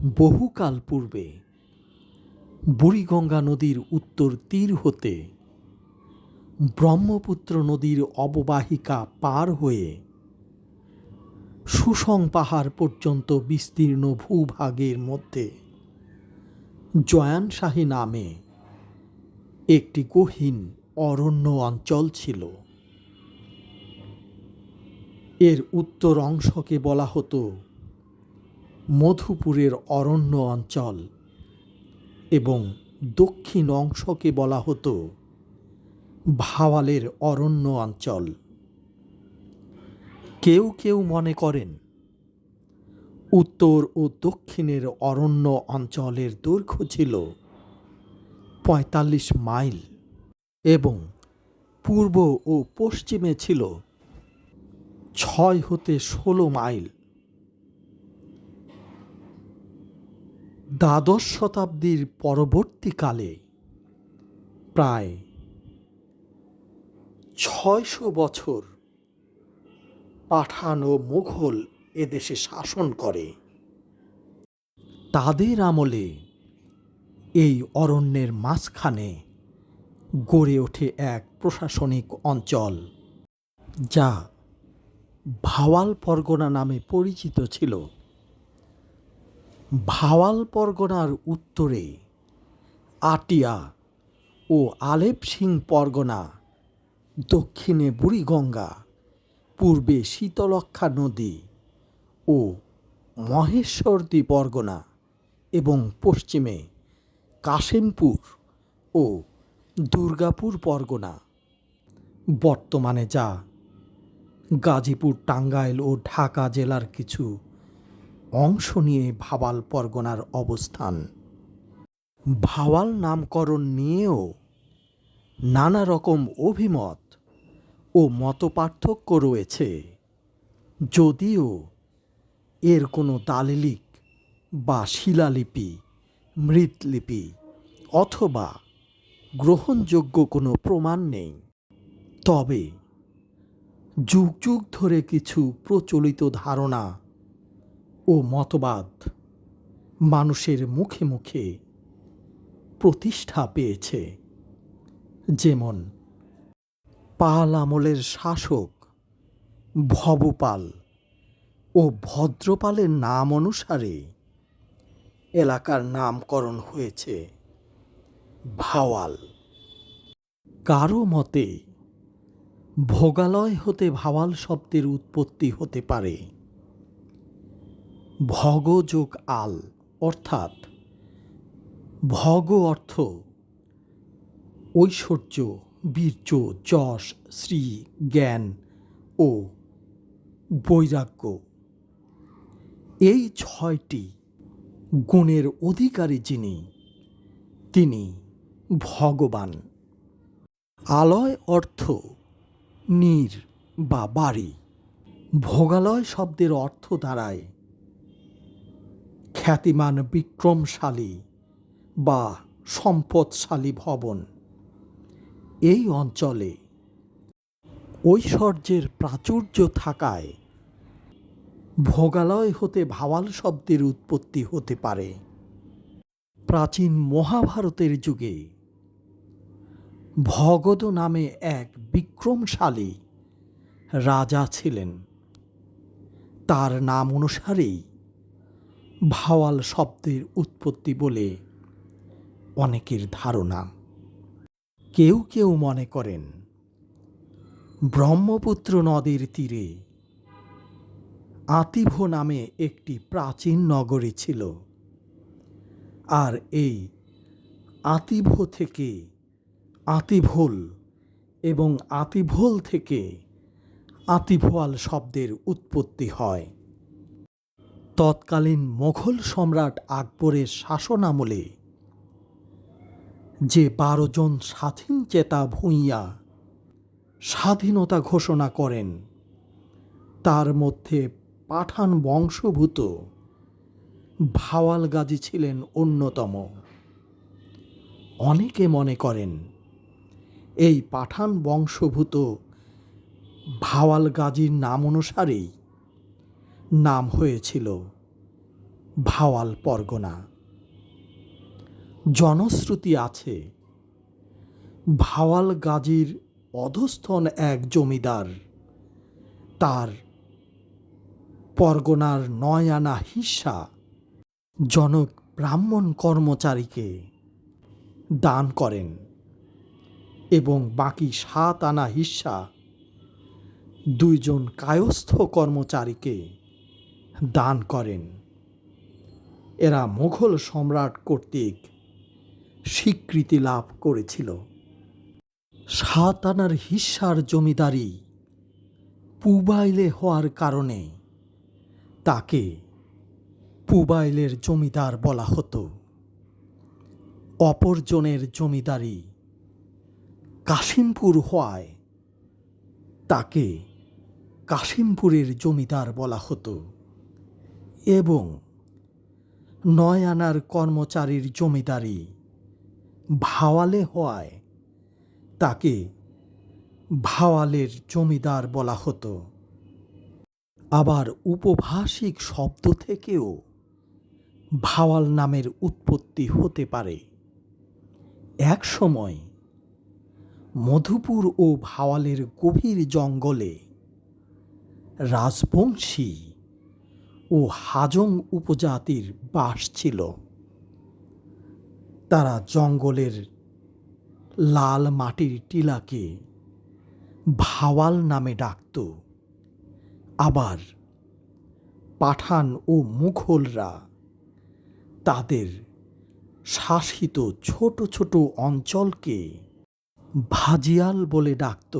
বহুকাল পূর্বে বুড়িগঙ্গা নদীর উত্তর তীর হতে ব্রহ্মপুত্র নদীর অববাহিকা পার হয়ে সুসং পাহাড় পর্যন্ত বিস্তীর্ণ ভূভাগের মধ্যে জয়ানশাহী নামে একটি গহীন অরণ্য অঞ্চল ছিল। এর উত্তর অংশকে বলা হতো মধুপুরের অরণ্য অঞ্চল এবং দক্ষিণ অংশকে বলা হতো ভাওয়ালের অরণ্য অঞ্চল। কেউ কেউ মনে করেন, উত্তর ও দক্ষিণের অরণ্য অঞ্চলের দৈর্ঘ্য ছিল পঁয়তাল্লিশ মাইল এবং পূর্ব ও পশ্চিমে ছিল ছয় হতে ষোলো মাইল। দ্বাদশ শতাব্দীর পরবর্তীকালে প্রায় ছয়শো বছর পাঠান ও মুঘল এদেশে শাসন করে। তাদের আমলে এই অরণ্যের মাঝখানে গড়ে ওঠে এক প্রশাসনিক অঞ্চল, যা ভাওয়াল পরগনা নামে পরিচিত ছিল। ভাওয়াল পরগনার উত্তরে আটিয়া ও আলেপ সিং পরগনা, দক্ষিণে বুড়িগঙ্গা, পূর্বে শীতলক্ষা নদী ও মহেশ্বরদী পরগনা এবং পশ্চিমে কাশিমপুর ও দুর্গাপুর পরগনা। বর্তমানে যা গাজীপুর, টাঙ্গাইল ও ঢাকা জেলার কিছু অংশ নিয়ে ভাওয়াল পরগনার অবস্থান। ভাওয়াল নামকরণ নিয়েও নানা রকম অভিমত ও মতপার্থক্য রয়েছে। যদিও এর কোনো দালিলিক বা শিলালিপি, মৃৎলিপি অথবা গ্রহণযোগ্য কোনো প্রমাণ নেই। তবে যুগ যুগ ধরে কিছু প্রচলিত ধারণা ও মতবাদ মানুষের মুখে মুখে প্রতিষ্ঠা পেয়েছে। যেমন পাল আমলের শাসক ভবপাল ও ভদ্রপালের নাম অনুসারে এলাকার নামকরণ হয়েছে ভাওয়াল। কারও মতে ভোগালয় হতে ভাওয়াল শব্দের উৎপত্তি হতে পারে। ভগযোগ আল অর্থাৎ ভগ অর্থ ঐশ্বর্য, বীর্য, যশ, শ্রী, জ্ঞান ও বৈরাগ্য। এই ছয়টি গুণের অধিকারী যিনি, তিনি ভগবান। আলয় অর্থ নীর বা বাড়ি। ভোগালয় শব্দের অর্থ দাঁড়ায় খ্যাতিমান বিক্রমশালী বা সম্পদশালী ভবন। এই অঞ্চলে ঐশ্বর্যের প্রাচুর্য থাকায় ভোগালয় হতে ভাওয়াল শব্দের উৎপত্তি হতে পারে। প্রাচীন মহাভারতের যুগে ভগদ নামে এক বিক্রমশালী রাজা ছিলেন। তার নাম অনুসারেই ভাওয়াল শব্দের উৎপত্তি বলে অনেকের ধারণা। কেউ কেউ মনে করেন, ব্রহ্মপুত্র নদীর তীরে আতিভ নামে একটি প্রাচীন নগরী ছিল। আর এই আতিভ থেকে আতিভোল এবং আতিভোল থেকে আতিভোয়াল শব্দের উৎপত্তি হয়। তৎকালীন মোঘল সম্রাট আকবরের শাসনামলে, যে বারো জন স্বাধীন চেতা ভূঁইয়া স্বাধীনতা ঘোষণা করেন, তার মধ্যে পাঠান বংশভূত ভাওয়াল গাজী ছিলেন অন্যতম। অনেকে মনে করেন এই পাঠান বংশভূত ভাওয়াল গাজীর নাম অনুসারেই নাম হয়েছিল ভাওয়াল পরগনা। জনশ্রুতি আছে, ভাওয়াল গাজীর অধস্থন এক জমিদার। তার পরগনার নয় আনা হিস্সা জনক ব্রাহ্মণ কর্মচারীকে দান করেন এবং বাকি সাত আনা হিস্সা দুইজন কায়স্থ কর্মচারীকে দান করেন। এরা মুঘল সম্রাট কর্তৃক স্বীকৃতি লাভ করেছিল। সাত আনার হিস্সার জমিদারি পুবাইলে হওয়ার কারণে তাকে পুবাইলের জমিদার বলা হতো। অপরজনের জমিদারি কাশিমপুর হওয়ায় তাকে কাশিমপুরের জমিদার বলা হতো। এবং নয় আনার কর্মচারীর জমিদারি ভাওয়ালে হওয়ায় তাকে ভাওয়ালের জমিদার বলা হতো। আবার উপভাষিক শব্দ থেকেও ভাওয়াল নামের উৎপত্তি হতে পারে। এক সময় মধুপুর ও ভাওয়ালের গভীর জঙ্গলে রাজবংশী ও হাজং উপজাতির বাস ছিল। তারা জঙ্গলের লাল মাটির টিলাকে ভাওয়াল নামে ডাকত। আবার পাঠান ও মুঘলরা তাদের শাসিত ছোট ছোট অঞ্চলকে ভাজিয়াল বলে ডাকত।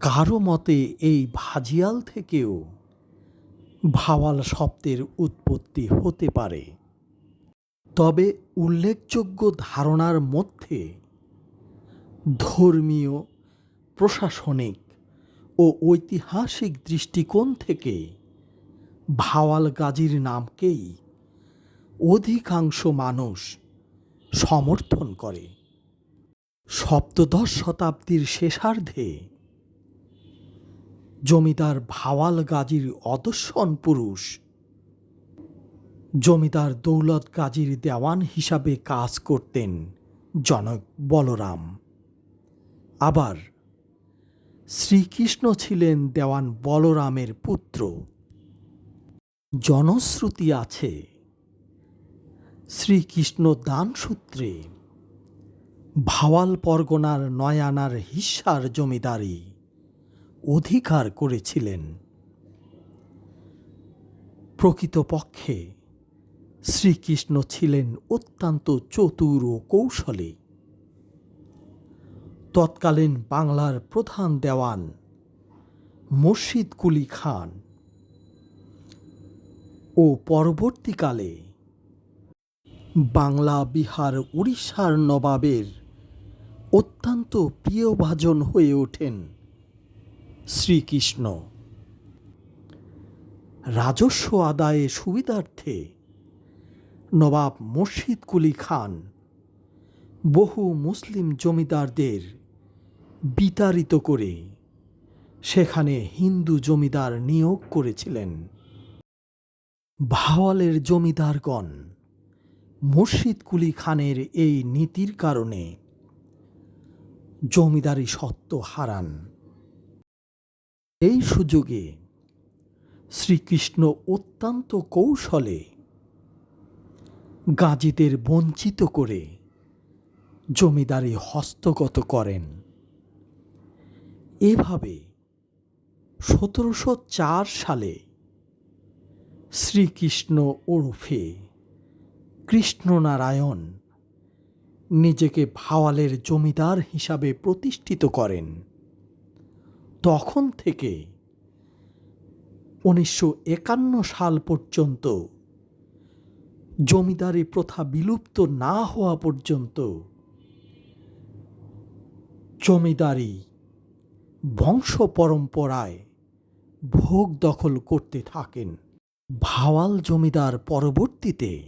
কারও মতে এই ভাজিয়াল থেকেও ভাওয়াল শব্দের উৎপত্তি হতে পারে। তবে উল্লেখযোগ্য ধারণার মধ্যে ধর্মীয়, প্রশাসনিক ও ঐতিহাসিক দৃষ্টিকোণ থেকে ভাওয়াল গাজীর নামকেই অধিকাংশ মানুষ সমর্থন করে। সপ্তদশ শতাব্দীর শেষার্ধে জমিদার ভাওয়াল গাজীর অদর্শন পুরুষ। জমিদার দৌলত গাজীর দেওয়ান হিসাবে কাজ করতেন জনক বলরাম। আবার শ্রীকৃষ্ণ ছিলেন দেওয়ান বলরামের পুত্র। জনশ্রুতি আছে। শ্রীকৃষ্ণ দানসূত্রে ভাওয়াল পরগনার নয়ানার হিস্সার জমিদারি। অধিকার করেছিলেন। প্রকৃতপক্ষে শ্রীকৃষ্ণ ছিলেন অত্যন্ত চতুর ও কৌশলী। তৎকালীন বাংলার প্রধান দেওয়ান মুর্শিদ কুলি খান। ও পরবর্তীকালে বাংলা, বিহার, উড়িষ্যার নবাবের অত্যন্ত প্রিয়ভাজন হয়ে ওঠেন। শ্রীকৃষ্ণ। রাজস্ব আদায়ে সুবিধার্থে নবাব মুর্শিদ কুলি খান বহু মুসলিম জমিদারদের বিতাড়িত করে সেখানে হিন্দু জমিদার নিয়োগ করেছিলেন। ভাওয়ালের জমিদারগণ মুর্শিদ কুলি খানের এই নীতির কারণে জমিদারি সত্ত্ব হারান। এই সুযোগে শ্রীকৃষ্ণ অত্যন্ত কৌশলে গাজীদের বঞ্চিত করে জমিদারি হস্তগত করেন। এভাবে সতেরোশো চার সালে শ্রীকৃষ্ণ ওরফে কৃষ্ণনারায়ণ নিজেকে ভাওয়ালের জমিদার হিসাবে প্রতিষ্ঠিত করেন। তখন থেকে উনিশশো একান্ন সাল পর্যন্ত জমিদারি প্রথা বিলুপ্ত না হওয়া পর্যন্ত জমিদারি বংশ পরম্পরায় ভোগ দখল করতে থাকেন। ভাওয়াল জমিদার পরবর্তীতে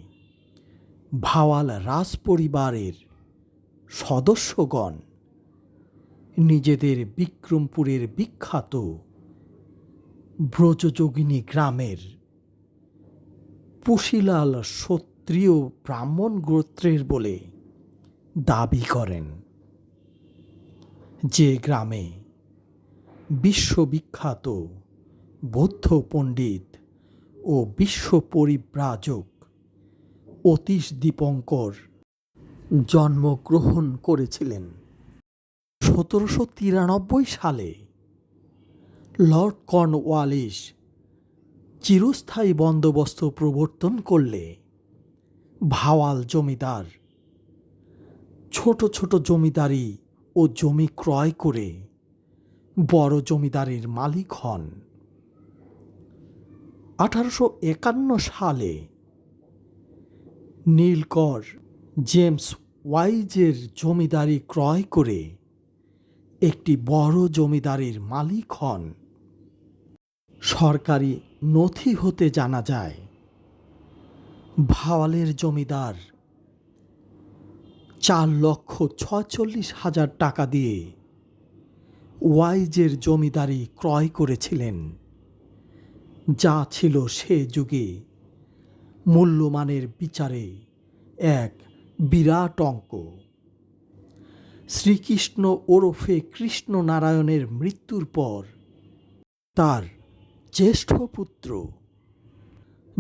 ভাওয়াল রাজপরিবারের সদস্যগণ নিজেদের বিক্রমপুরের বিখ্যাত ব্রজযোগিনী গ্রামের পুশিলাল ক্ষত্রিয় ব্রাহ্মণ গোত্রের বলে দাবি করেন, যে গ্রামে বিশ্ববিখ্যাত বৌদ্ধ পণ্ডিত ও বিশ্ব পরিব্রাজক অতীশ দীপঙ্কর জন্মগ্রহণ করেছিলেন। সতেরোশো তিরানব্বই সালে লর্ড কর্নওয়ালিস চিরস্থায়ী বন্দোবস্ত প্রবর্তন করলে ভাওয়াল জমিদার, ছোট ছোট জমিদারি ও জমি ক্রয় করে বড় জমিদারির মালিক হন। আঠারোশো একান্ন সালে নীলকর জেমস ওয়াইজের জমিদারি ক্রয় করে একটি বড় জমিদারির মালিক হন। সরকারি নথি হতে জানা যায়, ভাওয়ালের জমিদার চার লক্ষ ছচল্লিশ হাজার টাকা দিয়ে ওয়াইজের জমিদারি ক্রয় করেছিলেন। যা ছিল সে যুগে মূল্যমানের বিচারে এক বিরাট অঙ্ক। শ্রীকৃষ্ণ ওরফে কৃষ্ণ নারায়ণের মৃত্যুর পর তার জ্যেষ্ঠ পুত্র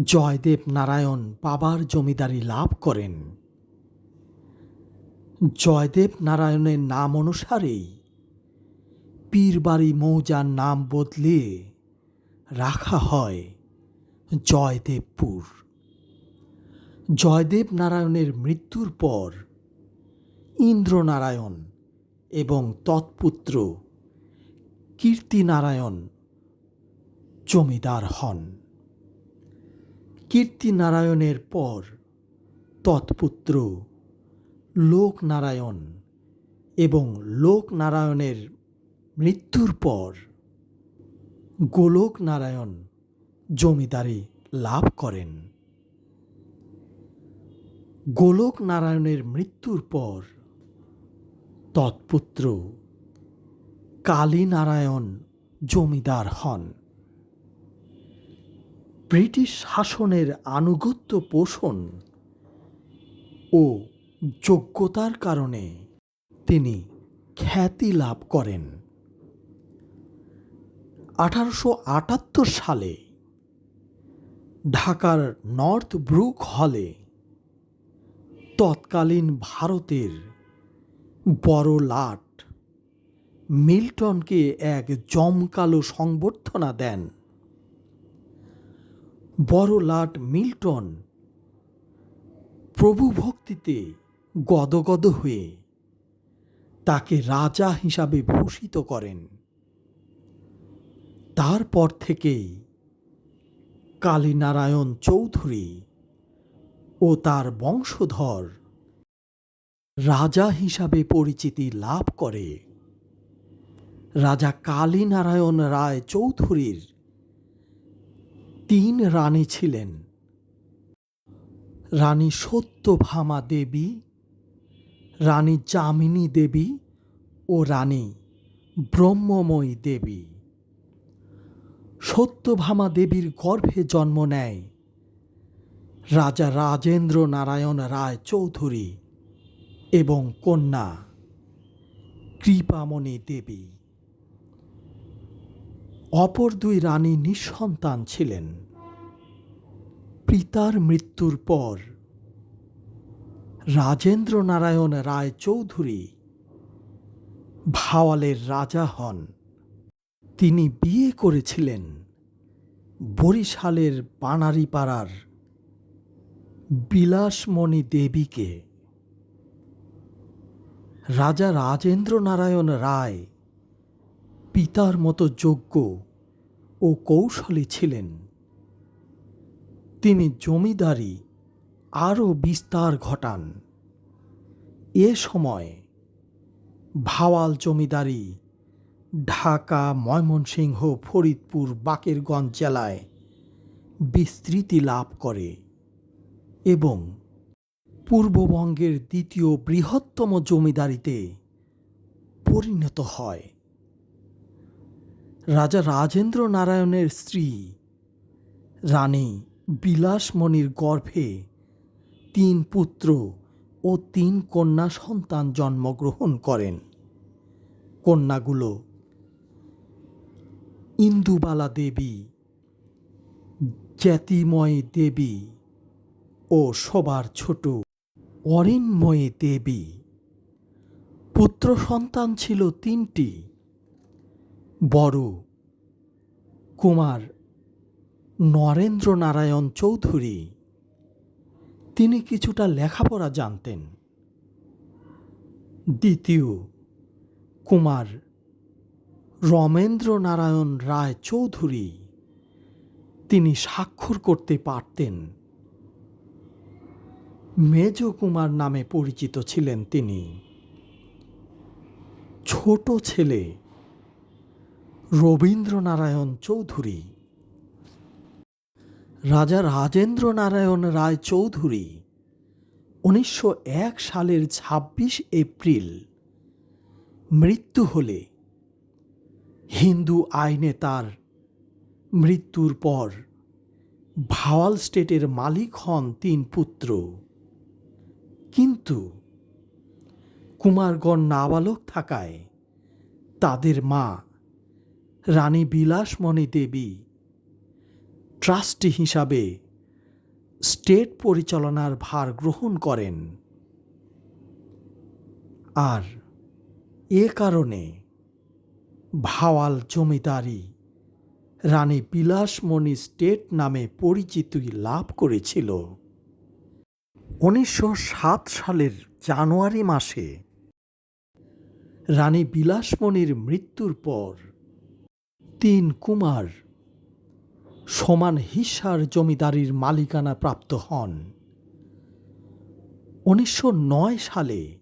জয়দেব নারায়ণ বাবার জমিদারি লাভ করেন। জয়দেব নারায়ণের নাম অনুসারেই পীরবাড়ি মৌজার নাম বদলিয়ে রাখা হয় জয়দেবপুর। জয়দেব নারায়ণের মৃত্যুর পর ইন্দ্রনারায়ণ এবং তৎপুত্র কীর্তিনারায়ণ জমিদার হন। কীর্তিনারায়ণের পর তৎপুত্র লোকনারায়ণ এবং লোকনারায়ণের মৃত্যুর পর গোলক নারায়ণ জমিদারি লাভ করেন। গোলক নারায়ণের মৃত্যুর পর তৎপুত্র। কালীনারায়ণ জমিদার হন। ব্রিটিশ শাসনের আনুগত্য পোষণ ও যোগ্যতার কারণে তিনি খ্যাতি লাভ করেন। আঠারোশো আটাত্তর সালে ঢাকার নর্থ ব্রুক হলে তৎকালীন ভারতের বড় লাট। মিল্টনকে এক জমকালো সংবর্ধনা দেন। বড় লাট মিল্টন প্রভু ভক্তিতে গদগদ হয়ে তাকে রাজা হিসাবে ভূষিত করেন। তারপর থেকেই কালীনারায়ণ চৌধুরী ও তার বংশধর রাজা হিসাবে পরিচিতি লাভ করে। রাজা কালীনারায়ণ রায় চৌধুরীর তিন রানী ছিলেন। রানী সত্যভামা দেবী, রানী যামিনী দেবী ও রানী ব্রহ্মময়ী দেবী। সত্যভামা দেবীর গর্ভে জন্ম নেয় রাজা রাজেন্দ্র নারায়ণ রায় চৌধুরী। এবং কন্যা। কৃপামণি দেবী। অপর দুই রানী নিঃসন্তান ছিলেন। পিতার মৃত্যুর পর রাজেন্দ্র নারায়ণ রায় চৌধুরী ভাওয়ালের রাজা হন। তিনি বিয়ে করেছিলেন বরিশালের পানারিপাড়ার বিলাসমণি দেবীকে। রাজা রাজেন্দ্র নারায়ণ রায় পিতার মতো যোগ্য ও কৌশলী ছিলেন। তিনি জমিদারি আরও বিস্তার ঘটান। এ সময় ভাওয়াল জমিদারি ঢাকা, ময়মনসিংহ, ফরিদপুর, বাকেরগঞ্জ জেলায় বিস্তৃতি লাভ করে এবং পূর্ববঙ্গের দ্বিতীয় বৃহত্তম জমিদারিতে পরিণত হয়। রাজা রাজেন্দ্র নারায়ণের স্ত্রী রানী বিলাসমণির গর্ভে তিন পুত্র ও তিন কন্যা সন্তান জন্মগ্রহণ করেন। কন্যাগুলো ইন্দুবালা দেবী, জ্যোতিময়ী দেবী ও সবার ছোট অরিন্ময়ী দেবী। পুত্র সন্তান ছিল তিনটি, বড়, কুমার নরেন্দ্র নারায়ণ চৌধুরী। তিনি কিছুটা লেখাপড়া জানতেন। দ্বিতীয়, কুমার রমেন্দ্র নারায়ণ রায় চৌধুরী। তিনি স্বাক্ষর করতে পারতেন। মেজ কুমার নামে পরিচিত ছিলেন তিনি। ছোট ছেলে রবীন্দ্রনারায়ণ চৌধুরী। রাজা রাজেন্দ্র নারায়ণ রায় চৌধুরী উনিশশো এক সালের ছাব্বিশ এপ্রিল মৃত্যু হলে হিন্দু আইনে তার মৃত্যুর পর ভাওয়াল স্টেটের মালিক হন তিন পুত্র। কিন্তু কুমারগণ নাবালক থাকায় তাদের মা রানী বিলাসমণি দেবী ট্রাস্টি হিসাবে স্টেট পরিচালনার ভার গ্রহণ করেন। আর এ কারণে ভাওয়াল জমিদারি রানী বিলাসমণি স্টেট নামে পরিচিতি লাভ করেছিল। উনিশশো সাত সালের জানুয়ারি মাসে রানী বিলাসমণির মৃত্যুর পর তিন কুমার সমান হিসার জমিদারির মালিকানা প্রাপ্ত হন। উনিশশো নয় সালে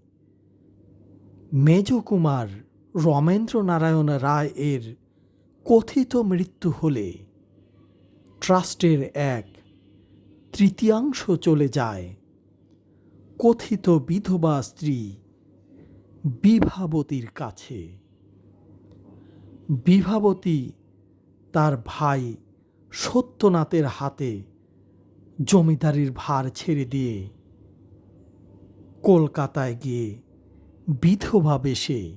মেজ কুমার রমেন্দ্র নারায়ণ রায় এর কথিত মৃত্যু হলে ট্রাস্টের এক তৃতীয়াংশ চলে যায়। কথিত বিধবা স্ত্রী বিভাবতীর কাছে। বিভাবতী তার ভাই সত্যনাথের হাতে জমিদারির ভার ছেড়ে দিয়ে কলকাতায় গিয়ে বিধবা বেশে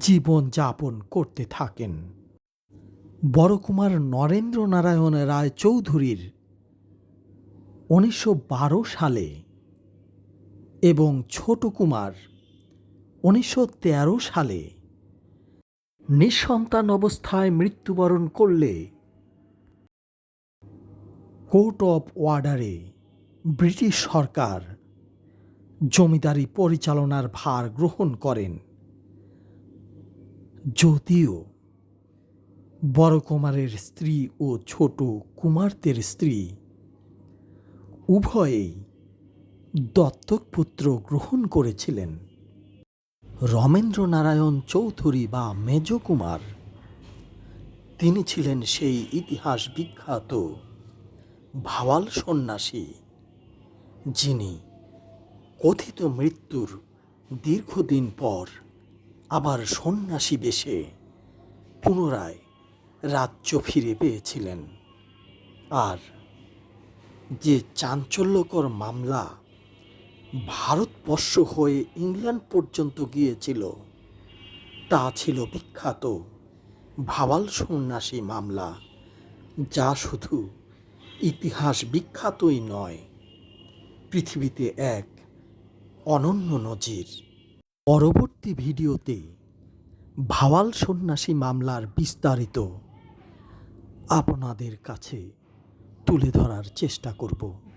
জীবন যাপন করতে থাকেন। বড়কুমার নরেন্দ্র নারায়ণ রায় চৌধুরীর উনিশশো বারো সালে এবং ছোট কুমার উনিশশো তেরো সালে নিঃসন্তান অবস্থায় মৃত্যুবরণ করলে কোর্ট অফ ওয়ার্ডারে ব্রিটিশ সরকার জমিদারি পরিচালনার ভার গ্রহণ করেন। যদিও বড় কুমারের স্ত্রী ও ছোট কুমারদের স্ত্রী উভয়েই দত্তক পুত্র গ্রহণ করেছিলেন। রমেন্দ্র নারায়ণ চৌধুরী বা মেজ কুমার তিনি ছিলেন সেই ইতিহাস বিখ্যাত ভাওয়াল সন্ন্যাসী, যিনি কথিত মৃত্যুর দীর্ঘদিন পর আবার সন্ন্যাসী বেশে পুনরায় রাজ্য ফিরে পেয়েছিলেন। আর যে চাঞ্চল্যকর মামলা ভারতবর্ষ হয়ে ইংল্যান্ড পর্যন্ত গিয়েছিল। তা ছিল বিখ্যাত ভাওয়াল সন্ন্যাসী মামলা, যা শুধু ইতিহাস বিখ্যাতই নয়, পৃথিবীতে এক অনন্য নজির। পরবর্তী ভিডিওতে ভাওয়াল সন্ন্যাসী মামলার বিস্তারিত আপনাদের কাছে তুলে ধরার চেষ্টা করব।